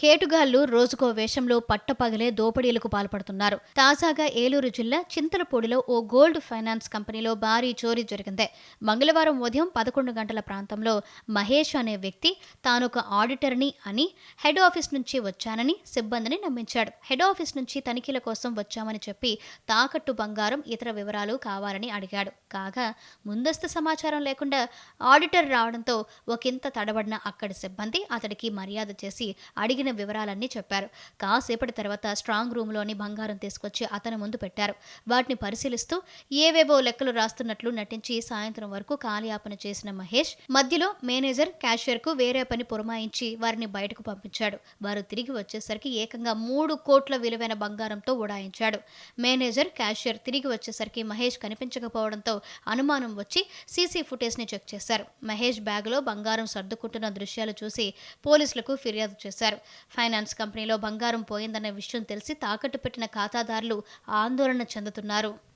కేటుగాళ్ళు రోజుకో వేషంలో పట్టపగలే దోపిడీలకు పాల్పడుతున్నారు. తాజాగా ఏలూరు జిల్లా చింతలపూడిలో ఓ గోల్డ్ ఫైనాన్స్ కంపెనీలో భారీ చోరీ జరిగింది. మంగళవారం ఉదయం పదకొండు గంటల ప్రాంతంలో మహేష్ అనే వ్యక్తి తానొక ఆడిటర్ని అని హెడ్ ఆఫీస్ నుంచి వచ్చానని సిబ్బందిని నమ్మించాడు. హెడ్ ఆఫీస్ నుంచి తనిఖీల కోసం వచ్చామని చెప్పి తాకట్టు బంగారం ఇతర వివరాలు కావాలని అడిగాడు. కాగా ముందస్తు సమాచారం లేకుండా ఆడిటర్ రావడంతో ఒకంత తడబడిన అక్కడి సిబ్బంది అతడికి మర్యాద చేసి అడిగిన వివరాలన్నీ చెప్పారు. కాసేపటి తర్వాత స్ట్రాంగ్ రూమ్లోని బంగారం తీసుకొచ్చి అతని ముందు పెట్టారు. వాటిని పరిశీలిస్తూ ఏవేవో లెక్కలు రాస్తున్నట్లు నటించి సాయంత్రం వరకు కాలయాపన చేసిన మహేష్ మధ్యలో మేనేజర్ క్యాషియర్కు వేరే పని పురమాయించి వారిని బయటకు పంపించాడు. వారు తిరిగి వచ్చేసరికి ఏకంగా మూడు కోట్ల విలువైన బంగారంతో ఉడాయించాడు మేనేజర్ క్యాషియర్ తిరిగి వచ్చేసరికి మహేష్ కనిపించకపోవడంతో అనుమానం వచ్చి సీసీ ఫుటేజ్ని చెక్ చేశారు. మహేష్ బ్యాగులో బంగారం సర్దుకుంటున్న దృశ్యాలు చూసి పోలీసులకు ఫిర్యాదు చేశారు. ఫైనాన్స్ కంపెనీలో బంగారం పోయిందన్న విషయం తెలిసి తాకట్టు పెట్టిన ఖాతాదారులు ఆందోళన చెందుతున్నారు.